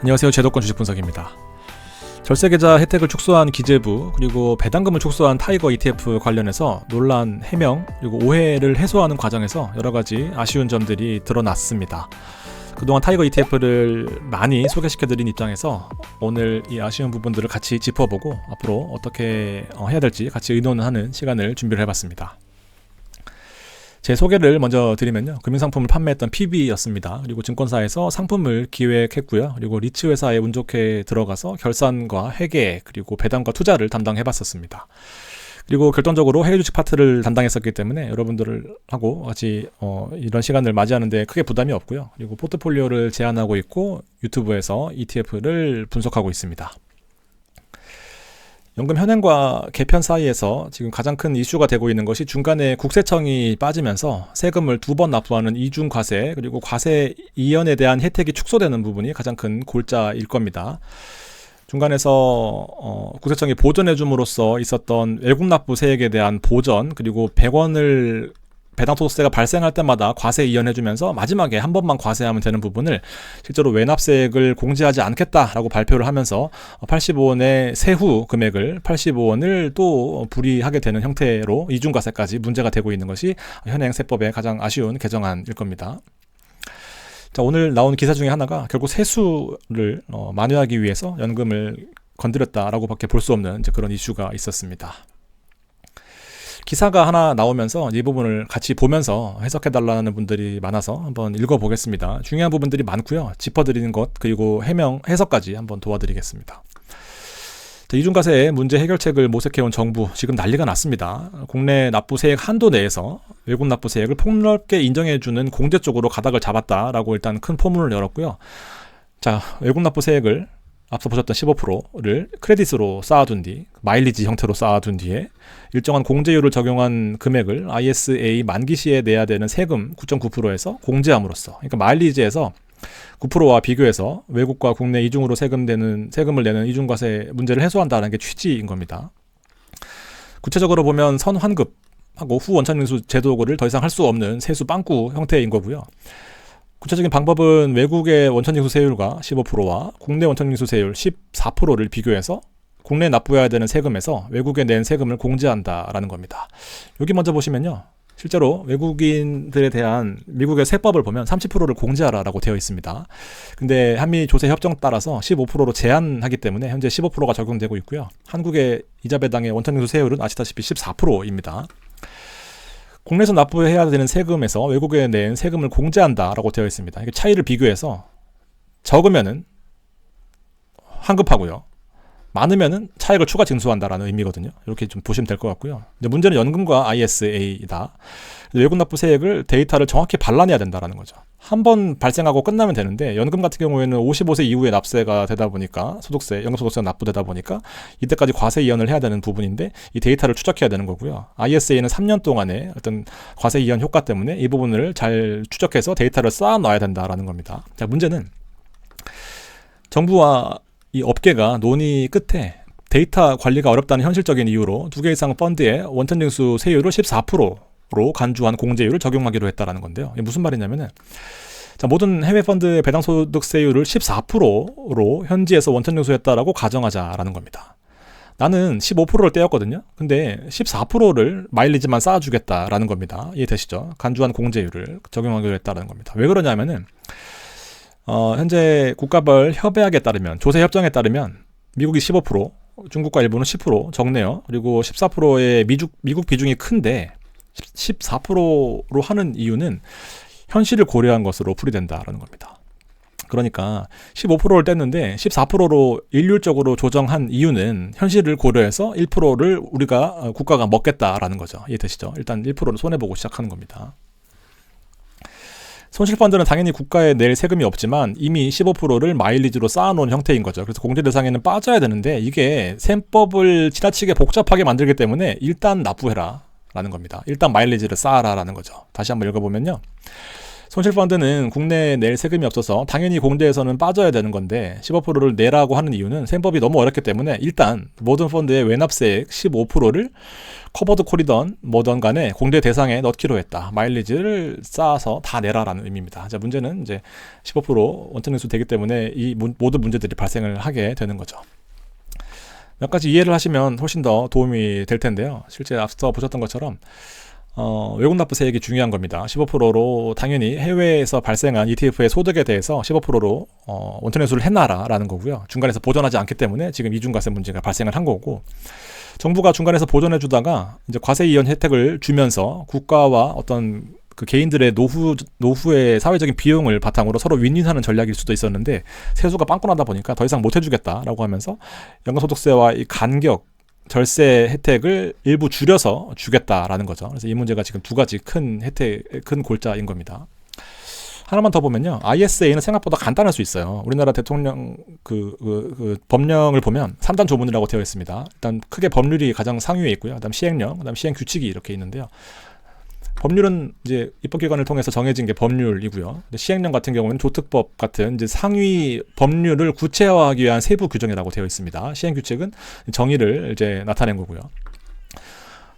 안녕하세요. 제도권 주식 분석입니다. 절세 계좌 혜택을 축소한 기재부 그리고 배당금을 축소한 타이거 ETF 관련해서 논란 해명 그리고 오해를 해소하는 과정에서 여러 가지 아쉬운 점들이 드러났습니다. 그동안 타이거 ETF를 많이 소개시켜드린 입장에서 오늘 이 아쉬운 부분들을 같이 짚어보고 앞으로 어떻게 어, 해야 될지 같이 의논하는 시간을 준비를 해봤습니다. 제 소개를 먼저 드리면요. 금융상품을 판매했던 PB였습니다. 그리고 증권사에서 상품을 기획했고요. 그리고 리츠 회사에 운 좋게 들어가서 결산과 회계 그리고 배당과 투자를 담당해봤었습니다. 그리고 결정적으로 해외 주식 파트를 담당했었기 때문에 여러분들을 하고 같이 어, 이런 시간을 맞이하는데 크게 부담이 없고요. 그리고 포트폴리오를 제안하고 있고 유튜브에서 ETF를 분석하고 있습니다. 연금 현행과 개편 사이에서 지금 가장 큰 이슈가 되고 있는 것이 중간에 국세청이 빠지면서 세금을 두 번 납부하는 이중 과세 그리고 과세 이연에 대한 혜택이 축소되는 부분이 가장 큰 골자일 겁니다. 중간에서 어, 국세청이 보전해 줌으로써 있었던 외국 납부 세액에 대한 보전 그리고 100원을 배당소득세가 발생할 때마다 과세 이연해주면서 마지막에 한 번만 과세하면 되는 부분을 실제로 외납세액을 공제하지 않겠다라고 발표를 하면서 85원의 세후 금액을 85원을 또 불이하게 되는 형태로 이중과세까지 문제가 되고 있는 것이 현행 세법의 가장 아쉬운 개정안일 겁니다. 자, 오늘 나온 기사 중에 하나가 결국 세수를 어, 만회하기 위해서 연금을 건드렸다라고 밖에 볼 수 없는 그런 이슈가 있었습니다. 기사가 하나 나오면서 이 부분을 같이 보면서 해석해 달라는 분들이 많아서 한번 읽어 보겠습니다. 중요한 부분들이 많고요. 짚어 드리는 것 그리고 해명 해석까지 한번 도와드리겠습니다. 이중과세 문제 해결책을 모색해온 정부 지금 난리가 났습니다. 국내 납부세액 한도 내에서 외국 납부세액을 폭넓게 인정해주는 공제 쪽으로 가닥을 잡았다라고 일단 큰 포문을 열었고요. 자 외국 납부세액을 앞서 보셨던 15%를 크레딧으로 쌓아둔 뒤 마일리지 형태로 쌓아둔 뒤에 일정한 공제율을 적용한 금액을 ISA 만기 시에 내야 되는 세금 9.9%에서 공제함으로써 그러니까 마일리지에서 9%와 비교해서 외국과 국내 이중으로 세금되는 세금을 내는 이중과세 문제를 해소한다는 게 취지인 겁니다. 구체적으로 보면 선환급하고 후 원천징수 제도를 더 이상 할 수 없는 세수 빵꾸 형태인 거고요. 구체적인 방법은 외국의 원천징수 세율과 15%와 국내 원천징수 세율 14%를 비교해서 국내 납부해야 되는 세금에서 외국에 낸 세금을 공제한다라는 겁니다. 여기 먼저 보시면요. 실제로 외국인들에 대한 미국의 세법을 보면 30%를 공제하라라고 되어 있습니다. 근데 한미 조세 협정 따라서 15%로 제한하기 때문에 현재 15%가 적용되고 있고요. 한국의 이자 배당의 원천징수 세율은 아시다시피 14%입니다. 국내에서 납부해야 되는 세금에서 외국에 낸 세금을 공제한다라고 되어 있습니다. 차이를 비교해서 적으면은 환급하고요. 많으면은 차액을 추가 징수한다라는 의미거든요. 이렇게 좀 보시면 될 것 같고요. 근데 문제는 연금과 ISA이다. 외국 납부 세액을 데이터를 정확히 발라내야 된다라는 거죠. 한 번 발생하고 끝나면 되는데 연금 같은 경우에는 55세 이후에 납세가 되다 보니까 소득세, 연금소득세가 납부되다 보니까 이때까지 과세 이연을 해야 되는 부분인데 이 데이터를 추적해야 되는 거고요. ISA는 3년 동안의 어떤 과세 이연 효과 때문에 이 부분을 잘 추적해서 데이터를 쌓아 놔야 된다라는 겁니다. 자, 문제는 정부와 이 업계가 논의 끝에 데이터 관리가 어렵다는 현실적인 이유로 두 개 이상 펀드에 원천 징수 세율을 14%로 간주한 공제율을 적용하기로 했다라는 건데요. 이게 무슨 말이냐면은 자, 모든 해외 펀드의 배당 소득 세율을 14%로 현지에서 원천 징수했다라고 가정하자라는 겁니다. 나는 15%를 떼었거든요. 근데 14%를 마일리지만 쌓아주겠다라는 겁니다. 이해되시죠? 간주한 공제율을 적용하기로 했다라는 겁니다. 왜 그러냐면은 어, 현재 국가별 협약에 따르면 조세 협정에 따르면 미국이 15%, 중국과 일본은 10% 적네요. 그리고 14%의 미국 미국 비중이 큰데 14%로 하는 이유는 현실을 고려한 것으로 풀이된다라는 겁니다. 그러니까 15%를 뗐는데 14%로 일률적으로 조정한 이유는 현실을 고려해서 1%를 우리가 어, 국가가 먹겠다라는 거죠. 이해되시죠? 일단 1%를 손해보고 시작하는 겁니다. 손실펀드는 당연히 국가에 낼 세금이 없지만 이미 15%를 마일리지로 쌓아놓은 형태인 거죠. 그래서 공제 대상에는 빠져야 되는데 이게 셈법을 지나치게 복잡하게 만들기 때문에 일단 납부해라 라는 겁니다. 일단 마일리지를 쌓아라라는 거죠. 다시 한번 읽어보면요. 손실펀드는 국내에 낼 세금이 없어서 당연히 공제에서는 빠져야 되는 건데 15%를 내라고 하는 이유는 셈법이 너무 어렵기 때문에 일단 모든 펀드의 외납세액 15%를 커버드 콜이던 뭐던 간에 공제 대상에 넣기로 했다. 마일리지를 쌓아서 다 내라라는 의미입니다. 자, 문제는 이제 15% 원천 징수 되기 때문에 이 모든 문제들이 발생을 하게 되는 거죠. 몇 가지 이해를 하시면 훨씬 더 도움이 될 텐데요. 실제 앞서 보셨던 것처럼 어, 외국 납부 세액이 중요한 겁니다. 15%로 당연히 해외에서 발생한 ETF의 소득에 대해서 15%로 어, 원천 회수를 해놔라라는 거고요. 중간에서 보전하지 않기 때문에 지금 이중과세 문제가 발생을 한 거고 정부가 중간에서 보전해 주다가 이제 과세 이연 혜택을 주면서 국가와 어떤 그 개인들의 노후 노후의 사회적인 비용을 바탕으로 서로 윈윈하는 전략일 수도 있었는데 세수가 빵꾸나다 보니까 더 이상 못 해주겠다라고 하면서 연금소득세와 이 간격 절세 혜택을 일부 줄여서 주겠다라는 거죠. 그래서 이 문제가 지금 두 가지 큰 혜택, 큰 골자인 겁니다. 하나만 더 보면요. ISA는 생각보다 간단할 수 있어요. 우리나라 대통령 그, 그, 그 법령을 보면 3단 조문이라고 되어 있습니다. 일단 크게 법률이 가장 상위에 있고요. 그다음 시행령, 그다음 시행 규칙이 이렇게 있는데요. 법률은 이제 입법기관을 통해서 정해진 게 법률이고요. 시행령 같은 경우는 조특법 같은 이제 상위 법률을 구체화하기 위한 세부 규정이라고 되어 있습니다. 시행 규칙은 정의를 이제 나타낸 거고요.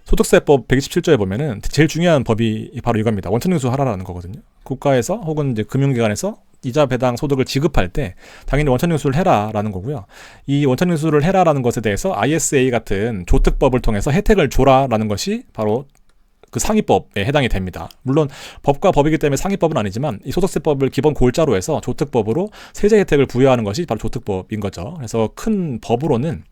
소득세법 127조에 보면은 제일 중요한 법이 바로 이겁니다. 원천징수 하라라는 거거든요. 국가에서 혹은 이제 금융기관에서 이자 배당 소득을 지급할 때 당연히 원천징수를 해라라는 거고요. 이 원천징수를 해라라는 것에 대해서 ISA 같은 조특법을 통해서 혜택을 줘라라는 것이 바로 그 상위법에 해당이 됩니다. 물론 법과 법이기 때문에 상위법은 아니지만 이 소득세법을 기본 골자로 해서 조특법으로 세제 혜택을 부여하는 것이 바로 조특법인 거죠. 그래서 큰 법으로는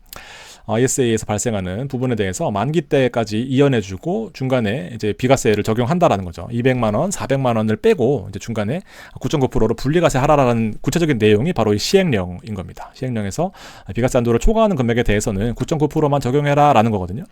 ISA에서 발생하는 부분에 대해서 만기 때까지 이연해주고 중간에 이제 비과세를 적용한다라는 거죠. 200만 원, 400만 원을 빼고 이제 중간에 9.9%로 분리과세 하라라는 구체적인 내용이 바로 이 시행령인 겁니다. 시행령에서 비과세 한도를 초과하는 금액에 대해서는 9.9%만 적용해라라는 거거든요.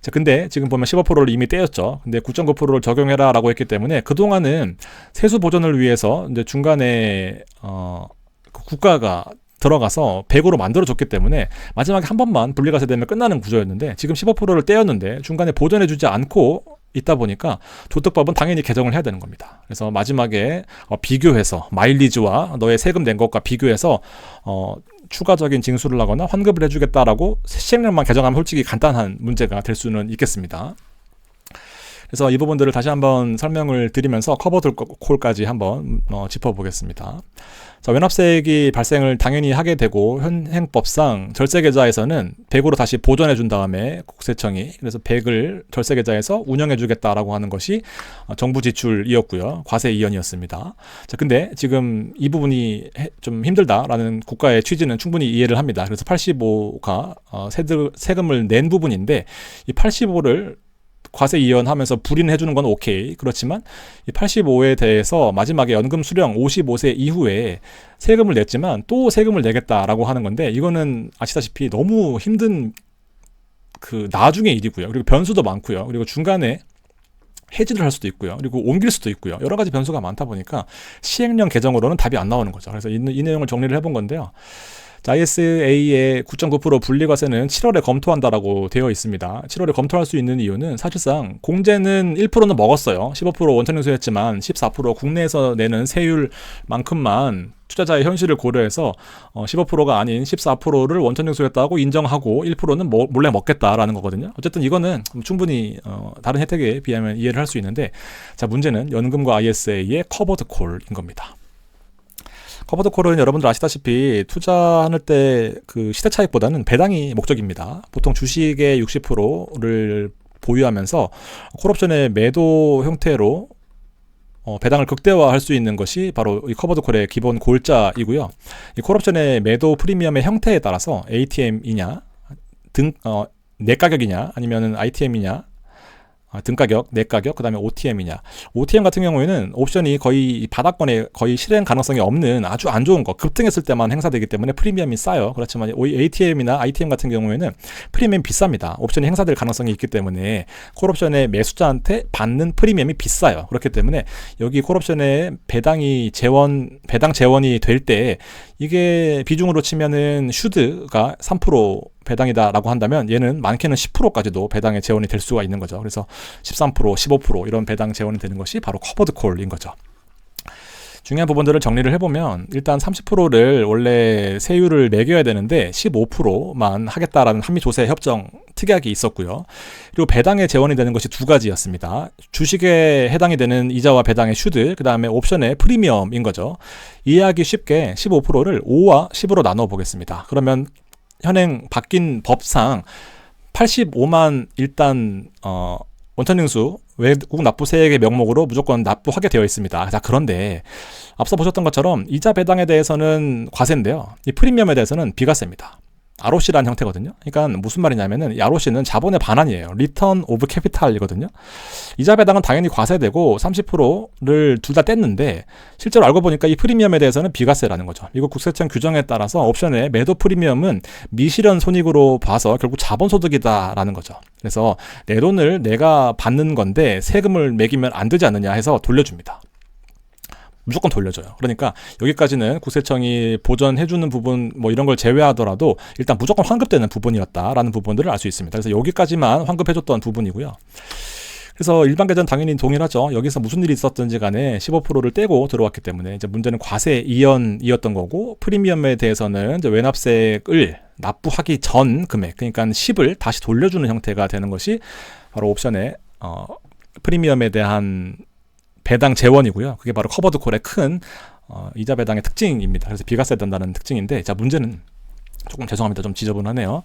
자, 근데 지금 보면 15%를 이미 떼었죠. 근데 9.9%를 적용해라 라고 했기 때문에 그동안은 세수 보전을 위해서 이제 중간에 어그 국가가 들어가서 100으로 만들어줬기 때문에 마지막에 한 번만 분리가세 되면 끝나는 구조였는데 지금 15%를 떼었는데 중간에 보전해주지 않고 있다 보니까 조특법은 당연히 개정을 해야 되는 겁니다. 그래서 마지막에 어, 비교해서 마일리지와 너의 세금 낸 것과 비교해서 어, 추가적인 징수를 하거나 환급을 해주겠다라고 시행령만 개정하면 솔직히 간단한 문제가 될 수는 있겠습니다. 그래서 이 부분들을 다시 한번 설명을 드리면서 커버드 콜까지 한번 어, 짚어보겠습니다. 자, 외납세액이 발생을 당연히 하게 되고 현행법상 절세계좌에서는 100으로 다시 보존해 준 다음에 국세청이 그래서 100을 절세계좌에서 운영해 주겠다라고 하는 것이 어, 정부 지출이었고요. 과세 이연이었습니다. 자, 근데 지금 이 부분이 좀 힘들다라는 국가의 취지는 충분히 이해를 합니다. 그래서 85가 어, 세금을 낸 부분인데 이 85를 과세 이연하면서 불인 해 주는 건 오케이. 그렇지만 이 85에 대해서 마지막에 연금 수령 55세 이후에 세금을 냈지만 또 세금을 내겠다라고 하는 건데 이거는 아시다시피 너무 힘든 그 나중의 일이고요. 그리고 변수도 많고요. 그리고 중간에 해지를 할 수도 있고요. 그리고 옮길 수도 있고요. 여러 가지 변수가 많다 보니까 시행령 개정으로는 답이 안 나오는 거죠. 그래서 이, 이 내용을 정리를 해본 건데요. ISA의 9.9% 분리과세는 7월에 검토한다라고 되어 있습니다. 7월에 검토할 수 있는 이유는 사실상 공제는 1%는 먹었어요. 15% 원천징수했지만 14% 국내에서 내는 세율만큼만 투자자의 현실을 고려해서 어 15%가 아닌 14%를 원천 징수했다고 인정하고 1%는 뭐, 몰래 먹겠다라는 거거든요. 어쨌든 이거는 충분히 어 다른 혜택에 비하면 이해를 할 수 있는데 자 문제는 연금과 ISA의 커버드 콜인 겁니다. 커버드 콜은 여러분들 아시다시피 투자할 때그 시대 차익보다는 배당이 목적입니다. 보통 주식의 60%를 보유하면서 콜옵션의 매도 형태로 어, 배당을 극대화할 수 있는 것이 바로 이 커버드 콜의 기본 골자이고요. 이 콜옵션의 매도 프리미엄의 형태에 따라서 ATM이냐, 등, 어, 내 가격이냐, 아니면은 ITM이냐, 아, 등가격, 내가격, 그 다음에 OTM이냐. OTM 같은 경우에는 옵션이 거의 바닥권에 거의 실행 가능성이 없는 아주 안 좋은 거, 급등했을 때만 행사되기 때문에 프리미엄이 싸요. 그렇지만 ATM이나 ITM 같은 경우에는 프리미엄이 비쌉니다. 옵션이 행사될 가능성이 있기 때문에 콜옵션의 매수자한테 받는 프리미엄이 비싸요. 그렇기 때문에 여기 콜옵션의 배당이 재원, 배당 재원이 될 때 이게 비중으로 치면은 슈드가 3% 배당이다라고 한다면 얘는 많게는 10%까지도 배당의 재원이 될 수가 있는 거죠. 그래서 13%, 15% 이런 배당 재원이 되는 것이 바로 커버드 콜인 거죠. 중요한 부분들을 정리를 해보면 일단 30%를 원래 세율을 매겨야 되는데 15%만 하겠다라는 한미 조세 협정 특약이 있었고요. 그리고 배당에 재원이 되는 것이 두 가지였습니다. 주식에 해당이 되는 이자와 배당의 슈드, 그 다음에 옵션의 프리미엄인 거죠. 이해하기 쉽게 15%를 5와 10으로 나눠 보겠습니다. 그러면 현행 바뀐 법상 85만 일단 어 원천징수 외국 납부세액의 명목으로 무조건 납부하게 되어 있습니다. 자, 그런데 앞서 보셨던 것처럼 이자 배당에 대해서는 과세인데요. 이 프리미엄에 대해서는 비과세입니다. ROC라는 형태거든요. 그러니까 무슨 말이냐면은 이 ROC는 자본의 반환이에요. 리턴 오브 캐피탈이거든요. 이자 배당은 당연히 과세되고 30%를 둘 다 뗐는데 실제로 알고 보니까 이 프리미엄에 대해서는 비과세라는 거죠. 미국 국세청 규정에 따라서 옵션의 매도 프리미엄은 미실현 손익으로 봐서 결국 자본 소득이다라는 거죠. 그래서 내 돈을 내가 받는 건데 세금을 매기면 안 되지 않느냐 해서 돌려줍니다. 무조건 돌려줘요. 그러니까 여기까지는 국세청이 보전해주는 부분 뭐 이런 걸 제외하더라도 일단 무조건 환급되는 부분이었다라는 부분들을 알 수 있습니다. 그래서 여기까지만 환급해줬던 부분이고요. 그래서 일반 계좌는 당연히 동일하죠. 여기서 무슨 일이 있었든지 간에 15%를 떼고 들어왔기 때문에 이제 문제는 과세 이연이었던 거고 프리미엄에 대해서는 이제 외납세액을 납부하기 전 금액 그러니까 10을 다시 돌려주는 형태가 되는 것이 바로 옵션의 어, 프리미엄에 대한 배당 재원이고요. 그게 바로 커버드 콜의 큰 어, 이자 배당의 특징입니다. 그래서 비과세 된다는 특징인데 자 문제는 조금 죄송합니다. 좀 지저분하네요.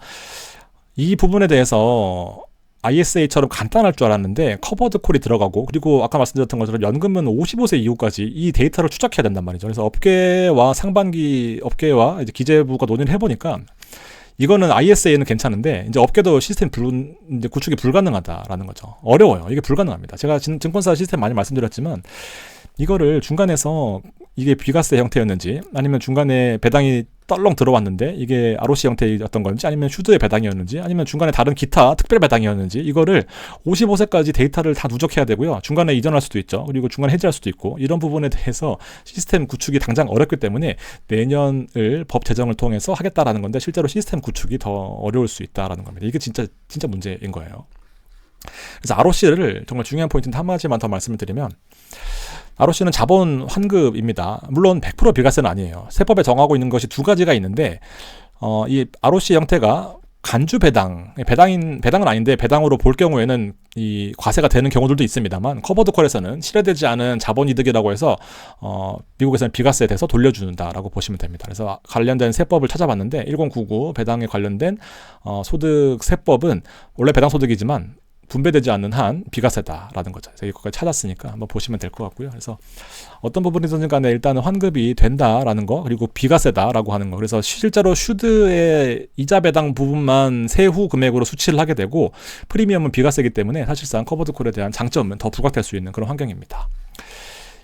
이 부분에 대해서 ISA처럼 간단할 줄 알았는데 커버드 콜이 들어가고 그리고 아까 말씀드렸던 것처럼 연금은 55세 이후까지 이 데이터를 추적해야 된단 말이죠. 그래서 업계와 상반기 업계와 이제 기재부가 논의를 해보니까 이거는 ISA는 괜찮은데 이제 업계도 시스템 불 이제 구축이 불가능하다라는 거죠. 어려워요. 이게 불가능합니다. 제가 증권사 시스템 많이 말씀드렸지만 이거를 중간에서 이게 비과세 형태였는지 아니면 중간에 배당이 떨렁 들어왔는데 이게 ROC 형태였던 건지 아니면 슈드의 배당이었는지 아니면 중간에 다른 기타 특별 배당이었는지 이거를 55세까지 데이터를 다 누적해야 되고요. 중간에 이전할 수도 있죠. 그리고 중간에 해지할 수도 있고 이런 부분에 대해서 시스템 구축이 당장 어렵기 때문에 내년을 법 제정을 통해서 하겠다라는 건데 실제로 시스템 구축이 더 어려울 수 있다라는 겁니다. 이게 진짜 진짜 문제인 거예요. 그래서 ROC를 정말 중요한 포인트는 한 가지만 더 말씀을 드리면 ROC는 자본 환급입니다. 물론 100% 비과세는 아니에요. 세법에 정하고 있는 것이 두 가지가 있는데 어, 이 ROC 형태가 간주 배당, 배당인 배당은 아닌데 배당으로 볼 경우에는 이 과세가 되는 경우들도 있습니다만 커버드 콜에서는 실현되지 않은 자본 이득이라고 해서 어, 미국에서는 비과세에 대해서 돌려준다라고 보시면 됩니다. 그래서 관련된 세법을 찾아봤는데 1099 배당에 관련된 어, 소득 세법은 원래 배당 소득이지만 분배되지 않는 한 비과세다라는 거죠. 그래서 이거까지 찾았으니까 한번 보시면 될 것 같고요. 그래서 어떤 부분이든 간에 일단은 환급이 된다라는 거 그리고 비과세다라고 하는 거. 그래서 실제로 슈드의 이자 배당 부분만 세후 금액으로 수치를 하게 되고 프리미엄은 비과세이기 때문에 사실상 커버드 콜에 대한 장점은 더 부각될 수 있는 그런 환경입니다.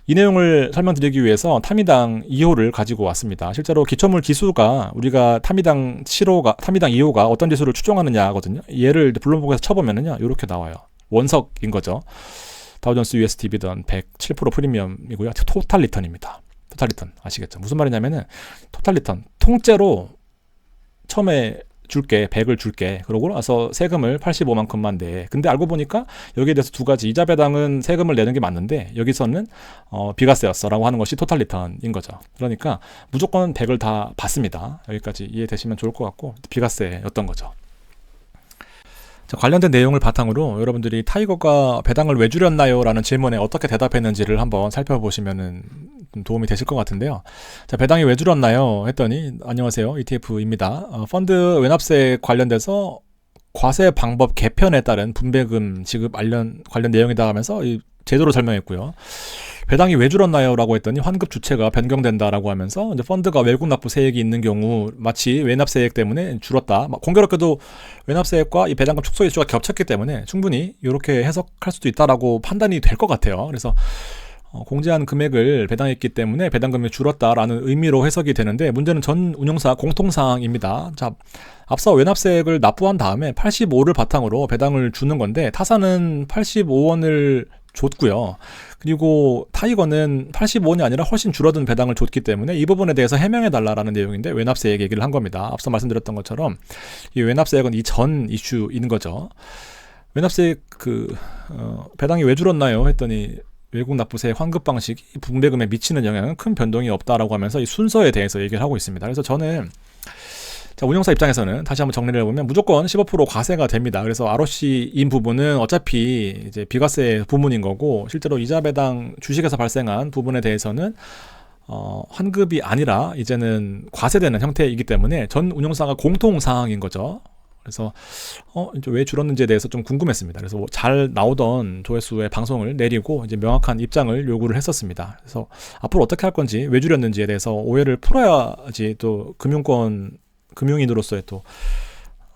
이 내용을 설명드리기 위해서 타미당 2호를 가지고 왔습니다. 실제로 기초물 지수가 우리가 타미당 7호가 타미당 2호가 어떤 지수를 추종하느냐 하거든요. 얘를 블룸버그에서 쳐보면은요. 이렇게 나와요. 원석인 거죠. 다우존스 US 디비던 107% 프리미엄이고요. 토탈 리턴입니다. 토탈 리턴 아시겠죠? 무슨 말이냐면은 토탈 리턴 통째로 처음에 줄게 100을 줄게. 그러고 나서 세금을 85만큼만 내. 근데 알고 보니까 여기에 대해서 두 가지. 이자 배당은 세금을 내는 게 맞는데 여기서는 어, 비과세였어라고 하는 것이 토탈 리턴인 거죠. 그러니까 무조건 100을 다 받습니다. 여기까지 이해되시면 좋을 것 같고 비과세였던 거죠 자, 관련된 내용을 바탕으로 여러분들이 타이거가 배당을 왜 줄였나요? 라는 질문에 어떻게 대답했는지를 한번 살펴보시면 도움이 되실 것 같은데요. 자, 배당이 왜 줄었나요? 했더니, 안녕하세요. ETF입니다. 어, 펀드 외납세 관련돼서 과세 방법 개편에 따른 분배금 지급 관련, 내용이다 하면서 이 제도를 설명했고요. 배당이 왜 줄었나요? 라고 했더니 환급 주체가 변경된다라고 하면서 이제 펀드가 외국 납부 세액이 있는 경우 마치 외납 세액 때문에 줄었다. 공교롭게도 외납 세액과 이 배당금 축소 일수가 겹쳤기 때문에 충분히 이렇게 해석할 수도 있다라고 판단이 될 것 같아요. 그래서 어, 공제한 금액을 배당했기 때문에 배당금이 줄었다라는 의미로 해석이 되는데 문제는 전 운용사 공통사항입니다. 자, 앞서 외납세액을 납부한 다음에 85를 바탕으로 배당을 주는 건데 타사는 85원을 줬고요. 그리고 타이거는 85원이 아니라 훨씬 줄어든 배당을 줬기 때문에 이 부분에 대해서 해명해 달라라는 내용인데 외납세액 얘기를 한 겁니다. 앞서 말씀드렸던 것처럼 이 외납세액은 이 전 이슈인 거죠. 외납세액 그 어, 배당이 왜 줄었나요? 했더니 외국 납부세 환급 방식이 분배금에 미치는 영향은 큰 변동이 없다라고 하면서 이 순서에 대해서 얘기를 하고 있습니다. 그래서 저는 자, 운영사 입장에서는 다시 한번 정리를 해보면 무조건 15% 과세가 됩니다. 그래서 ROC인 부분은 어차피 이제 비과세 부문인 거고 실제로 이자 배당 주식에서 발생한 부분에 대해서는 어, 환급이 아니라 이제는 과세되는 형태이기 때문에 전 운영사가 공통 사항인 거죠. 그래서 어 왜 줄었는지에 대해서 좀 궁금했습니다. 그래서 잘 나오던 조회수의 방송을 내리고 이제 명확한 입장을 요구를 했었습니다. 그래서 앞으로 어떻게 할 건지 왜 줄였는지에 대해서 오해를 풀어야지 또 금융권 금융인으로서의 또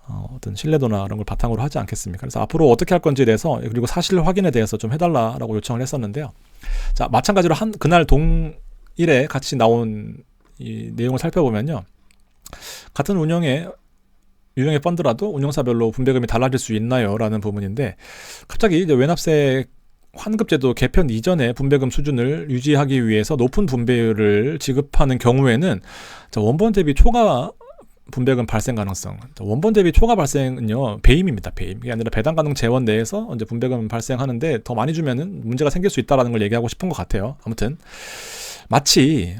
어, 어떤 신뢰도나 이런 걸 바탕으로 하지 않겠습니까? 그래서 앞으로 어떻게 할 건지에 대해서 그리고 사실 확인에 대해서 좀 해달라라고 요청을 했었는데요. 자 마찬가지로 한 그날 동일에 같이 나온 이 내용을 살펴보면요. 같은 운영에 유형의 펀드라도 운영사별로 분배금이 달라질 수 있나요? 라는 부분인데 갑자기 이제 외납세 환급제도 개편 이전에 분배금 수준을 유지하기 위해서 높은 분배율을 지급하는 경우에는 원본 대비 초과 분배금 발생 가능성. 원본 대비 초과 발생은요, 배임입니다, 배임. 이게 아니라 배당 가능 재원 내에서 이제 분배금 발생하는데 더 많이 주면은 문제가 생길 수 있다라는 걸 얘기하고 싶은 것 같아요. 아무튼. 마치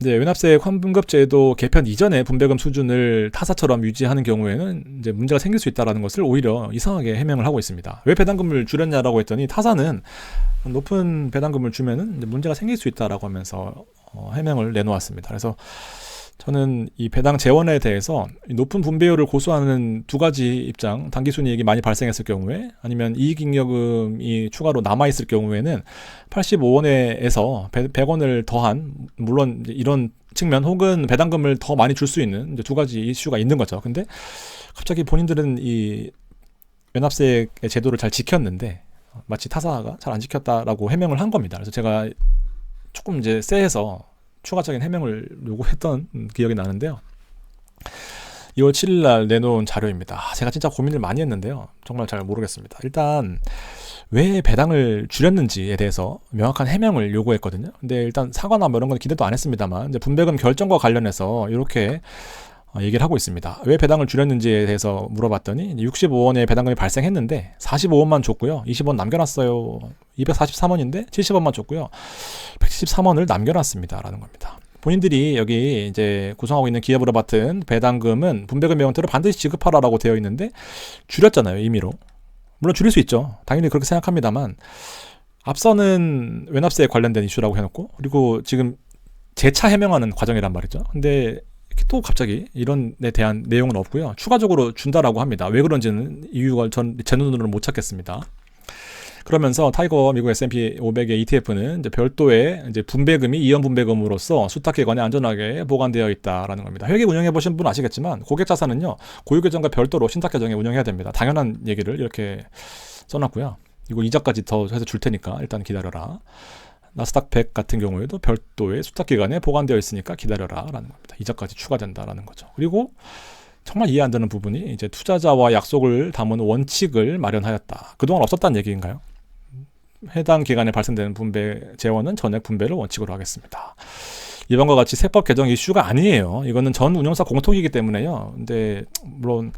이제 외납세 환분급제도 개편 이전에 분배금 수준을 타사처럼 유지하는 경우에는 이제 문제가 생길 수 있다라는 것을 오히려 이상하게 해명을 하고 있습니다. 왜 배당금을 줄였냐라고 했더니 타사는 높은 배당금을 주면은 문제가 생길 수 있다라고 하면서 어, 해명을 내놓았습니다. 그래서 저는 이 배당 재원에 대해서 높은 분배율을 고수하는 두 가지 입장, 단기순이익이 많이 발생했을 경우에 아니면 이익잉여금이 추가로 남아있을 경우에는 85원에서 100원을 더한 물론 이런 측면 혹은 배당금을 더 많이 줄 수 있는 두 가지 이슈가 있는 거죠. 근데 갑자기 본인들은 이 연합세 제도를 잘 지켰는데 마치 타사가 잘 안 지켰다라고 해명을 한 겁니다. 그래서 제가 조금 이제 쎄해서 추가적인 해명을 요구했던 기억이 나는데요. 2월 7일 날 내놓은 자료입니다. 아, 제가 진짜 고민을 많이 했는데요. 정말 잘 모르겠습니다. 일단 왜 배당을 줄였는지에 대해서 명확한 해명을 요구했거든요. 근데 일단 사과나 뭐 이런 건 기대도 안 했습니다만 이제 분배금 결정과 관련해서 이렇게 어, 얘기를 하고 있습니다. 왜 배당을 줄였는지에 대해서 물어봤더니 65원의 배당금이 발생했는데 45원만 줬고요. 20원 남겨놨어요. 243원인데 70원만 줬고요. 173원을 남겨놨습니다 라는 겁니다. 본인들이 여기 이제 구성하고 있는 기업으로 맡은 배당금은 분배금의 형태로 반드시 지급하라라고 되어 있는데 줄였잖아요 임의로. 물론 줄일 수 있죠. 당연히 그렇게 생각합니다만 앞서는 외납세에 관련된 이슈라고 해놓고 그리고 지금 재차 해명하는 과정이란 말이죠. 근데 또 갑자기 이런 데 대한 내용은 없고요. 추가적으로 준다라고 합니다. 왜 그런지는 이유가 전 제 눈으로는 못 찾겠습니다. 그러면서 타이거 미국 S&P 500의 ETF는 이제 별도의 이제 분배금이 이연 분배금으로서 수탁기관에 안전하게 보관되어 있다라는 겁니다. 회계 운영해 보신 분 아시겠지만 고객 자산은요 고유 계정과 별도로 신탁 계정에 운영해야 됩니다. 당연한 얘기를 이렇게 써놨고요. 이거 이자까지 더 해서 줄 테니까 일단 기다려라. 나스닥 100 같은 경우에도 별도의 수탁 기간에 보관되어 있으니까 기다려라라는 겁니다. 이자까지 추가된다라는 거죠. 그리고 정말 이해 안 되는 부분이 이제 투자자와 약속을 담은 원칙을 마련하였다. 그동안 없었다는 얘기인가요? 해당 기간에 발생되는 분배 재원은 전액 분배를 원칙으로 하겠습니다. 이번과 같이 세법 개정 이슈가 아니에요. 이거는 전 운영사 공통이기 때문에요. 근데 물론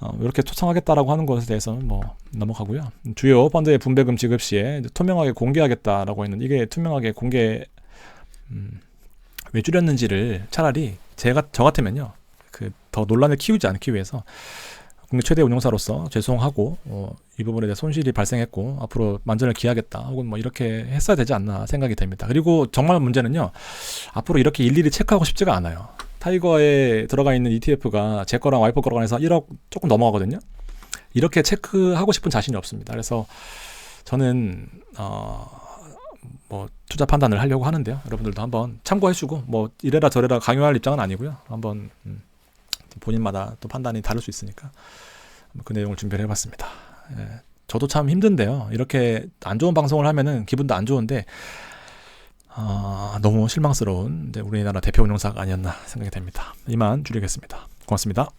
어, 이렇게 초청하겠다라고 하는 것에 대해서는 뭐 넘어가고요. 주요 펀드의 분배금 지급 시에 투명하게 공개하겠다라고 했는 이게 투명하게 공개 음, 왜 줄였는지를 차라리 제가 저 같으면요 그 더 논란을 키우지 않기 위해서 국내 최대 운용사로서 죄송하고 어, 이 부분에 대해 손실이 발생했고 앞으로 만전을 기하겠다 혹은 뭐 이렇게 했어야 되지 않나 생각이 됩니다. 그리고 정말 문제는요 앞으로 이렇게 일일이 체크하고 싶지가 않아요. 타이거에 들어가 있는 ETF가 제 거랑 와이프 거랑 해서 1억 조금 넘어가거든요. 이렇게 체크하고 싶은 자신이 없습니다. 그래서 저는 어, 뭐 투자 판단을 하려고 하는데요. 여러분들도 한번 참고해주고 뭐 이래라 저래라 강요할 입장은 아니고요. 한번 음, 본인마다 또 판단이 다를 수 있으니까 그 내용을 준비를 해봤습니다. 예, 저도 참 힘든데요. 이렇게 안 좋은 방송을 하면은 기분도 안 좋은데 아, 너무 실망스러운 우리나라 대표 운영사가 아니었나 생각이 됩니다. 이만 줄이겠습니다. 고맙습니다.